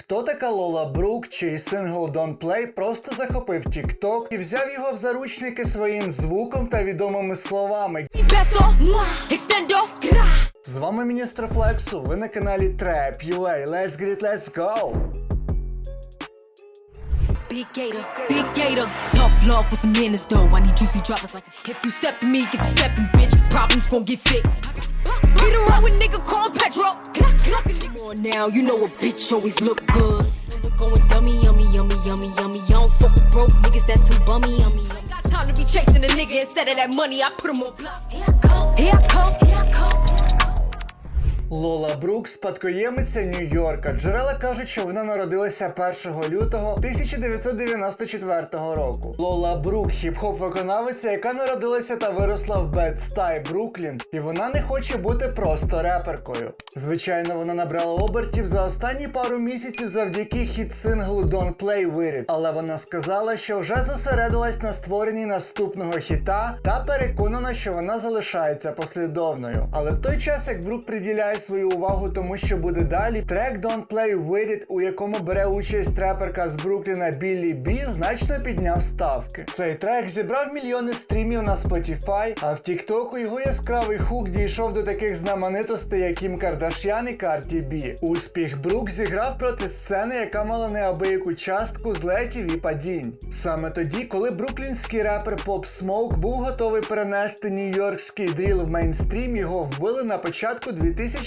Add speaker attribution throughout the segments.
Speaker 1: Хто така Лола Брук, чий сингл Don't Play просто захопив TikTok і взяв його в заручники своїм звуком та відомими словами. З вами міністр Флексу, ви на каналі Trap UA. Let's get it, let's go!
Speaker 2: Big gator, big gator. Tough love for some minutes though. I need juicy droppers like if you step to me, get to stepping, bitch. Problems gon' get fixed. Beat around with nigga called Petro. Suck a nigga on now, you know a bitch always look good. Look going dummy, yummy, yummy, yummy, yummy. I don't fuck with broke niggas, that's too bummy, yummy. Got time to be chasing a nigga instead of that money, I put him on block. Here I come, here I come, here I come.
Speaker 1: Лола Брук спадкоємиця Нью-Йорка. Джерела кажуть, що вона народилася 1 лютого 1994 року. Лола Брук хіп-хоп виконавиця, яка народилася та виросла в Бед-Стай, Бруклін, і вона не хоче бути просто реперкою. Звичайно, вона набрала обертів за останні пару місяців завдяки хіт-синглу Don't Play With It, але вона сказала, що вже зосередилась на створенні наступного хіта та переконана, що вона залишається послідовною. Але в той час, як Брук приділяє свою увагу тому, що буде далі, трек Don't Play With It, у якому бере участь реперка з Брукліна Біллі Бі, значно підняв ставки. Цей трек зібрав мільйони стрімів на Spotify, а в Тіктоку його яскравий хук дійшов до таких знаменитостей, як Кім Кардашян і Карті Бі. Успіх Брук зіграв проти сцени, яка мала неабияку частку злетів і падінь. Саме тоді, коли бруклінський репер Pop Smoke був готовий перенести нью-йоркський дріл в мейнстрім, його вбили на початку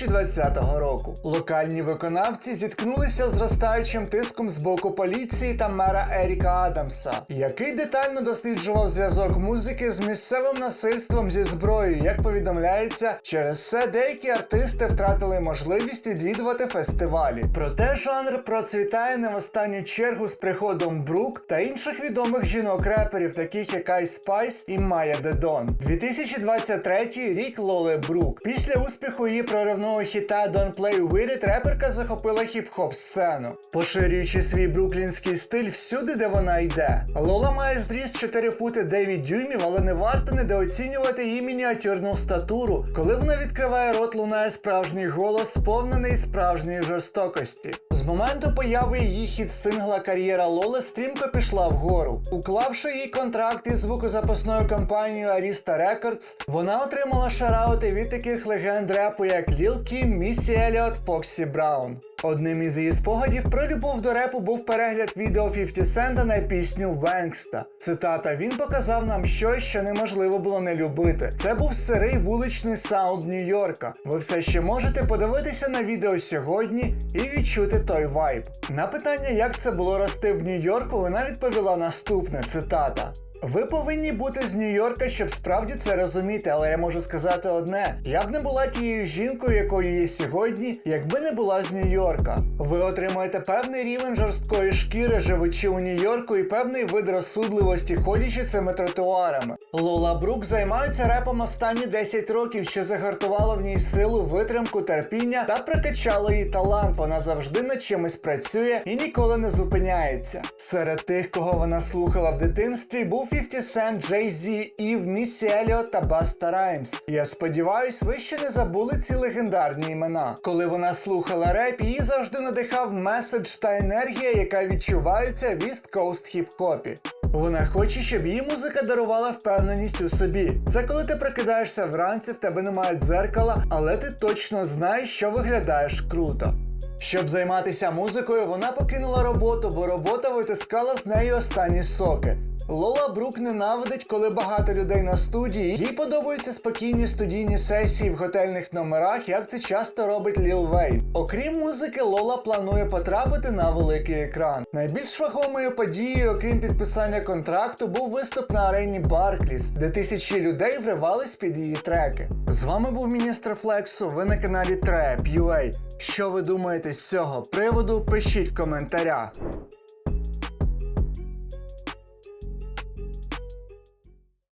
Speaker 1: 2020 року. Локальні виконавці зіткнулися з зростаючим тиском з боку поліції та мера Еріка Адамса, який детально досліджував зв'язок музики з місцевим насильством зі зброєю. Як повідомляється, через це деякі артисти втратили можливість відвідувати фестивалі. Проте жанр процвітає не в останню чергу з приходом Брук та інших відомих жінок-реперів, таких як Ice Spice і Майя Дедон. 2023 рік Лоли Брук. Після успіху її проривного хіта Don't Play With It реперка захопила хіп-хоп сцену, поширюючи свій бруклінський стиль всюди, де вона йде. Лола має зріст 4 фути 9 дюймів, але не варто недооцінювати її мініатюрну статуру. Коли вона відкриває рот, лунає справжній голос, сповнений справжньої жорстокості. З моменту появи її хіт-сингла кар'єра Лоли стрімко пішла вгору. Уклавши її контракт із звукозаписною компанією Arista Records, вона отримала шараути від таких легенд репу, як Лілкі, Місі Еліот, Фоксі Браун. Одним із її спогадів про любов до репу був перегляд відео 50 Cent на пісню Венгста. Цитата: Він показав нам щось, що неможливо було не любити. Це був сирий вуличний саунд Нью-Йорка. Ви все ще можете подивитися на відео сьогодні і відчути той вайб. На питання, як це було рости в Нью-Йорку, вона відповіла наступне: цитата. Ви повинні бути з Нью-Йорка, щоб справді це розуміти, але я можу сказати одне: я б не була тією жінкою, якою є сьогодні, якби не була з Нью-Йорка. Ви отримуєте певний рівень жорсткої шкіри, живучи у Нью-Йорку, і певний вид розсудливості, ходячи цими тротуарами. Лола Брук займається репом останні 10 років, що загартувало в ній силу, витримку, терпіння та прокачало її талант. Вона завжди над чимось працює і ніколи не зупиняється. Серед тих, кого вона слухала в дитинстві, був 50 Cent, Jay-Z, Ів, Міссі Еліот та Баста Раймс. Я сподіваюсь, ви ще не забули ці легендарні імена. Коли вона слухала реп, її завжди надихав меседж та енергія, яка відчуваються в East Coast хіп-хопі. Вона хоче, щоб її музика дарувала впевненість у собі. Це коли ти прокидаєшся вранці, в тебе немає дзеркала, але ти точно знаєш, що виглядаєш круто. Щоб займатися музикою, вона покинула роботу, бо робота витискала з неї останні соки. Лола Брук ненавидить, коли багато людей на студії. Їй подобаються спокійні студійні сесії в готельних номерах, як це часто робить Ліл Вейн. Окрім музики, Лола планує потрапити на великий екран. Найбільш вагомою подією, окрім підписання контракту, був виступ на арені Баркліс, де тисячі людей вривались під її треки. З вами був міністр Флексу. Ви на каналі Trap UA. Що ви думаєте з цього приводу? Пишіть в коментарях.